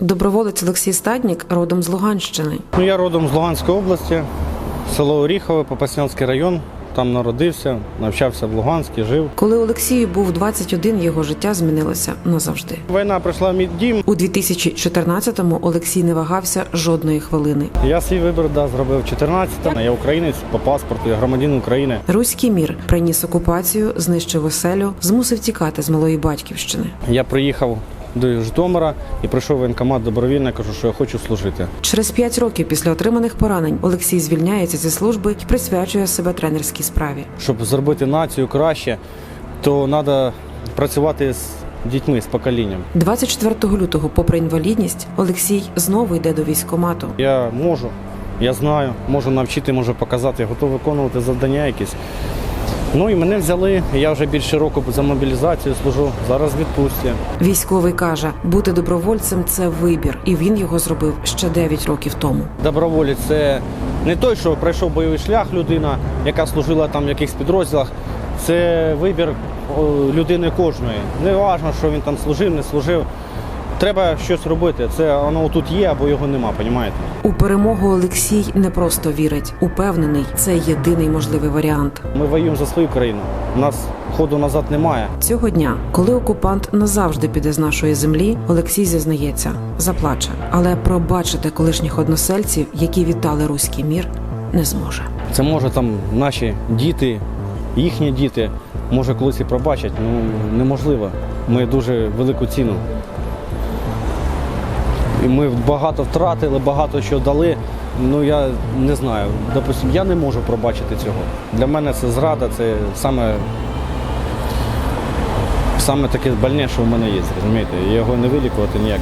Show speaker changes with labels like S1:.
S1: Доброволець Олексій Стаднік родом з Луганщини.
S2: Ну, я родом з Луганської області, село Оріхове, Попаснянський район. Там народився, навчався в Луганську, жив.
S1: Коли Олексію був 21, його життя змінилося назавжди.
S2: Війна прийшла в мій дім.
S1: У 2014-му Олексій не вагався жодної хвилини.
S2: Я свій вибір да, зробив 14-му. Я українець по паспорту, я громадянин України.
S1: Руський мір приніс окупацію, знищив оселю, змусив тікати з малої батьківщини.
S2: Я приїхав до Житомира і прийшов воєнкомат добровільно, кажу, що я хочу служити.
S1: Через п'ять років після отриманих поранень Олексій звільняється зі служби і присвячує себе тренерській справі.
S2: Щоб зробити націю краще, то треба працювати з дітьми, з поколінням.
S1: 24 лютого, попри інвалідність, Олексій знову йде до військкомату.
S2: Я можу, я знаю, можу навчити, можу показати, готовий виконувати завдання якісь. Ну і мене взяли. Я вже більше року за мобілізацію служу. Зараз відпустці.
S1: Військовий каже, бути добровольцем це вибір, і він його зробив ще 9 років тому.
S2: Доброволець це не той, що пройшов бойовий шлях людина, яка служила там в якихось підрозділах. Це вибір людини кожної. Не важливо, що він там служив, не служив. Треба щось робити. Це воно тут є або його нема, понімаєте?
S1: У перемогу Олексій не просто вірить, упевнений, це єдиний можливий варіант.
S2: Ми воюємо за свою країну. У нас ходу назад немає.
S1: Цього дня, коли окупант назавжди піде з нашої землі, Олексій зізнається, заплаче, але пробачити колишніх односельців, які вітали руський мір, не зможе.
S2: Це може там наші діти, їхні діти, може колись і пробачать. Ну неможливо. Ми дуже велику ціну. І ми багато втратили, багато що дали. Ну я не знаю. Допустим, я не можу пробачити цього. Для мене це зрада, це саме, саме таке больне, що в мене є, розумієте? Його не вилікувати ніяк.